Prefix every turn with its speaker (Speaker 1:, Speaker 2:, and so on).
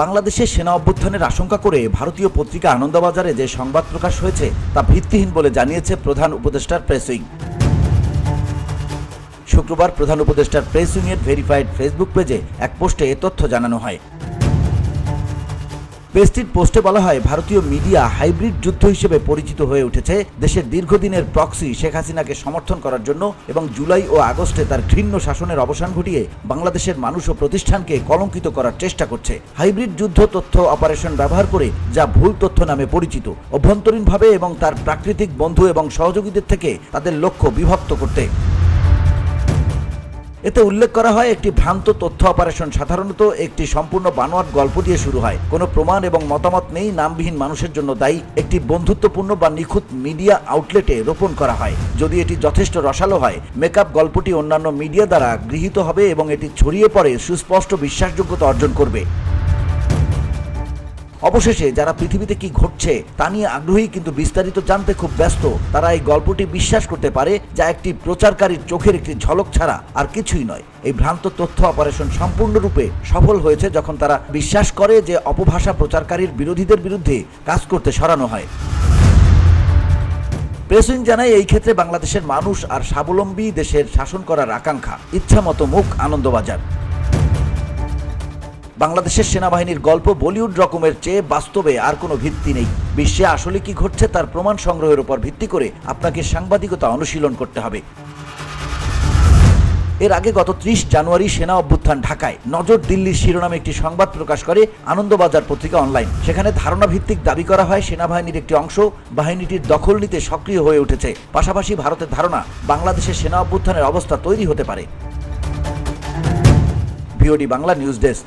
Speaker 1: বাংলাদেশের সেনা অভ্যুত্থানের আশঙ্কা করে ভারতীয় পত্রিকা আনন্দবাজারে যে সংবাদ প্রকাশ হয়েছে তা ভিত্তিহীন বলে জানিয়েছে প্রধান উপদেষ্টার প্রেস। শুক্রবার প্রধান উপদেষ্টার প্রেস উইংয়ের ভেরিফাইড ফেসবুক পেজে এক পোস্টে এ তথ্য জানানো হয়। পেস্টির পোস্টে বলা হয়, ভারতীয় মিডিয়া হাইব্রিড যুদ্ধ হিসেবে পরিচিত হয়ে উঠেছে। দেশের দীর্ঘদিনের প্রক্সি শেখ হাসিনাকে সমর্থন করার জন্য এবং জুলাই ও আগস্টে তার ঘৃণ্য শাসনের অবসান ঘটিয়ে বাংলাদেশের মানুষ ও প্রতিষ্ঠানকে কলঙ্কিত করার চেষ্টা করছে। হাইব্রিড যুদ্ধ তথ্য অপারেশন ব্যবহার করে যা ভুল তথ্য নামে পরিচিত, অভ্যন্তরীণভাবে এবং তার প্রাকৃতিক বন্ধু এবং সহযোগীদের থেকে তাদের লক্ষ্য বিভক্ত করতে। এতে উল্লেখ করা হয়, একটি ভ্রান্ত তথ্য অপারেশন সাধারণত একটি সম্পূর্ণ বানোয়াট গল্প দিয়ে শুরু হয়। কোনো প্রমাণ এবং মতামত নেই, নামবিহীন মানুষের জন্য দায়ী। একটি বন্ধুত্বপূর্ণ বা নিখুঁত মিডিয়া আউটলেটে রোপণ করা হয়। যদি এটি যথেষ্ট রসালো হয়, মেকআপ গল্পটি অন্যান্য মিডিয়া দ্বারা গৃহীত হবে এবং এটি ছড়িয়ে পড়ে সুস্পষ্ট বিশ্বাসযোগ্যতা অর্জন করবে। অবশেষে যারা পৃথিবীতে কি ঘটছে তা নিয়ে আগ্রহী কিন্তু বিস্তারিত জানতে খুব ব্যস্ত। তারা এই গল্পটি বিশ্বাস করতে পারে যা একটি প্রচারকারীর চোখের একটি ঝলক ছাড়া আর কিছুই নয়। এই ভ্রান্ত তথ্য অপারেশন সম্পূর্ণরূপে সফল হয়েছে যখন তারা বিশ্বাস করে যে অপভাষা প্রচারকারীর বিরোধীদের বিরুদ্ধে কাজ করতে সরানো হয়। প্রেসিং জানায় এই ক্ষেত্রে বাংলাদেশের মানুষ আর স্বাবলম্বী দেশের শাসন করার আকাঙ্ক্ষা। ইচ্ছামতো মুখ আনন্দবাজার। বাংলাদেশের সেনাবাহিনীর গল্প বলিউড রকমের চেয়ে বাস্তবে আর কোনো ভিত্তি নেই। বিশ্বে আসলে কি ঘটছে তার প্রমাণ সংগ্রহের উপর ভিত্তি করে আপনাকে সাংবাদিকতা অনুশীলন করতে হবে। এর আগে গত ত্রিশ জানুয়ারি সেনা অভ্যুত্থান ঢাকায়। নজর দিল্লির শিরোনামে একটি সংবাদ প্রকাশ করে আনন্দবাজার পত্রিকা অনলাইন। সেখানে ধারণা ভিত্তিক দাবি করা হয়, সেনাবাহিনীর একটি অংশ বাহিনীটির দখল নিতে সক্রিয় হয়ে উঠেছে। পাশাপাশি ভারতের ধারণা, বাংলাদেশের সেনা অভ্যুত্থানের অবস্থা তৈরি হতে পারে। Bangla news desk.